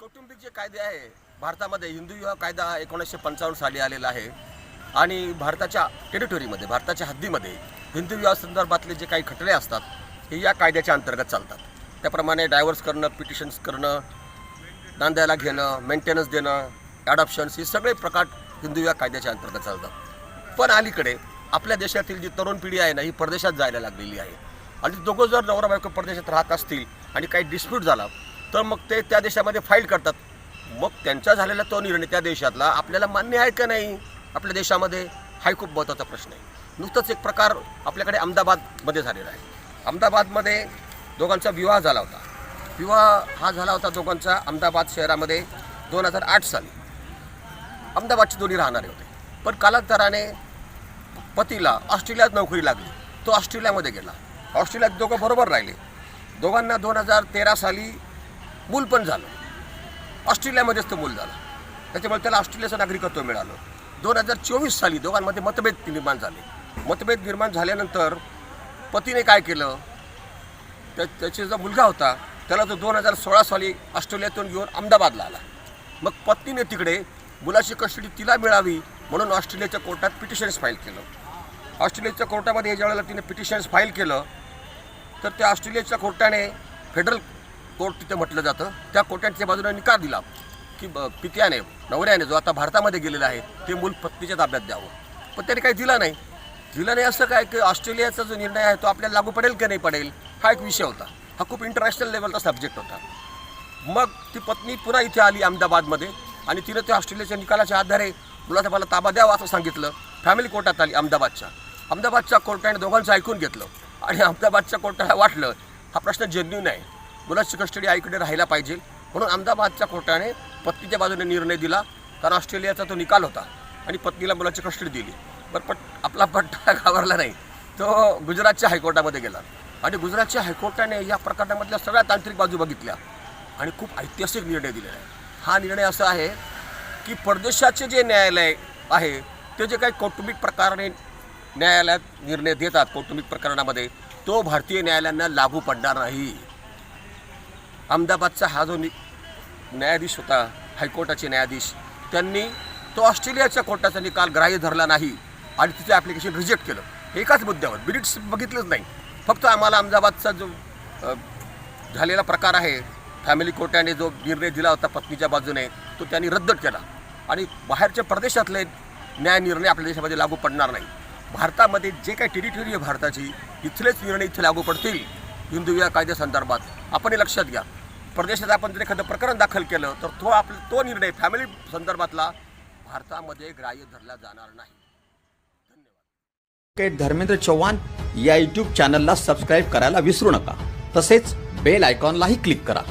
कौटुंबिक जे कायदे आहे भारतामध्ये हिंदू विवाह कायदा एकोणीसशे पंचावन्न साली आलेला आहे. आणि भारताच्या टेरिटोरीमध्ये भारताच्या हद्दीमध्ये हिंदू विवाह संदर्भातले जे काही खटले असतात हे या कायद्याच्या अंतर्गत चालतात. त्याप्रमाणे डायव्हर्स करणं पिटिशन्स करणं नांदायला घेणं मेंटेनन्स देणं ॲडॉप्शन्स हे सगळे प्रकार हिंदू विवाह कायद्याच्या अंतर्गत चालतात. पण अलीकडे आपल्या देशातील जी तरुण पिढी आहे ना ही परदेशात जायला लागलेली आहे. आणि दोघं जर नवरा बायको परदेशात राहत असतील आणि काही डिस्प्यूट झाला तर मग ते त्या देशामध्ये फाईल करतात. मग त्यांचा झालेला तो निर्णय त्या देशातला आपल्याला मान्य आहे का नाही? आपल्या देशामध्ये? हा खूप महत्त्वाचा प्रश्न आहे. नुकतंच एक प्रकार आपल्याकडे अहमदाबादमध्ये झालेला आहे. अहमदाबादमध्ये दोघांचा विवाह झाला होता. विवाह हा झाला होता दोघांचा अहमदाबाद शहरामध्ये दोन हजार आठ साली. अहमदाबादचे दोन्ही राहणारे होते. पण कालांतराने पतीला ऑस्ट्रेलियात नोकरी लागली. तो ऑस्ट्रेलियामध्ये गेला. ऑस्ट्रेलियात दोघं बरोबर राहिले. दोघांना दोन हजार तेरा साली मूल पण झालं. ऑस्ट्रेलियामध्येच तो मूल झालं. त्याच्यामुळे त्याला ऑस्ट्रेलियाचं नागरिकत्व मिळालं. दोन हजार चोवीस साली दोघांमध्ये मतभेद निर्माण झाले. मतभेद निर्माण झाल्यानंतर पतीने काय केलं? त्या त्याचा जो मुलगा होता त्याला तो दोन हजार सोळा साली ऑस्ट्रेलियातून घेऊन अहमदाबादला आला. मग पत्नीने तिकडे मुलाची कस्टडी तिला मिळावी म्हणून ऑस्ट्रेलियाच्या कोर्टात पिटिशन्स फाईल केलं. ऑस्ट्रेलियाच्या कोर्टामध्ये ज्या वेळेला तिने पिटिशन्स फाईल केलं. तर त्या ऑस्ट्रेलियाच्या कोर्टाने फेडरल कोर्ट तिथे म्हटलं जातं. त्या कोर्टाच्या बाजूने निकाल दिला. की ब- पित्याने नवऱ्याने जो आता भारतामध्ये गेलेला आहे ते मूल पत्नीच्या ताब्यात द्यावं. पण त्याने काही दिलं नाही. दिलं नाही असं काय की ऑस्ट्रेलियाचा जो निर्णय आहे तो आपल्याला लागू पडेल की नाही पडेल हा एक विषय होता. हा खूप इंटरनॅशनल लेवलचा सब्जेक्ट होता. मग ती पत्नी पुन्हा इथे आली अहमदाबादमध्ये आणि तिनं त्या ऑस्ट्रेलियाच्या निकालाच्या आधारे मुलाचा मला ताबा द्यावा असं सांगितलं. फॅमिली कोर्टात आली अहमदाबादच्या. अहमदाबादच्या कोर्टाने दोघांचं ऐकून घेतलं. आणि अहमदाबादच्या कोर्टाला वाटलं हा प्रश्न जेन्यून आहे. मुलाची कस्टडी आईकडे राहायला पाहिजे. म्हणून अहमदाबादच्या कोर्टाने पत्नीच्या बाजूने निर्णय दिला कारण ऑस्ट्रेलियाचा तो निकाल होता आणि पत्नीला मुलाची कस्टडी दिली. बरं पट आपला पट्टा घाबरला नाही. तो गुजरातच्या हायकोर्टामध्ये गेला. आणि गुजरातच्या हायकोर्टाने या प्रकरणामधल्या सगळ्या तांत्रिक बाजू बघितल्या आणि खूप ऐतिहासिक निर्णय दिलेला आहे. हा निर्णय असा आहे की परदेशाचे जे न्यायालय आहे ते जे काही कौटुंबिक प्रकाराने न्यायालयात निर्णय देतात कौटुंबिक प्रकरणामध्ये तो भारतीय न्यायालयांना लागू पडणार नाही. अहमदाबादचा हा जो न्यायाधीश होता हायकोर्टाचे न्यायाधीश त्यांनी तो ऑस्ट्रेलियाच्या कोर्टाचा निकाल ग्राह्य धरला नाही आणि तिचे ॲप्लिकेशन रिजेक्ट केलं. एकाच मुद्द्यावर. बिरिट्स बघितलंच नाही. फक्त आम्हाला अहमदाबादचा जो झालेला प्रकार आहे फॅमिली कोर्टाने जो निर्णय दिला होता पत्नीच्या बाजूने तो त्यांनी रद्द केला. आणि बाहेरच्या प्रदेशातले न्याय निर्णय आपल्या देशामध्ये लागू पडणार नाही. भारतामध्ये जे काही टेरिटरी आहे भारताची इथलेच निर्णय इथे लागू पडतील. हिंदू या कायद्यासंदर्भात. आपण हे लक्षात घ्या. प्रदेशात आपण जर एखादं प्रकरण दाखल केलं तर तो आपला तो निर्णय फॅमिली संदर्भातला भारतामध्ये ग्राह्य धरला जाणार नाही. ॲडव्होकेट धर्मेंद्र चव्हाण या यूट्यूब चॅनलला सबस्क्राईब करायला विसरू नका. तसेच बेल आयकॉनलाही क्लिक करा.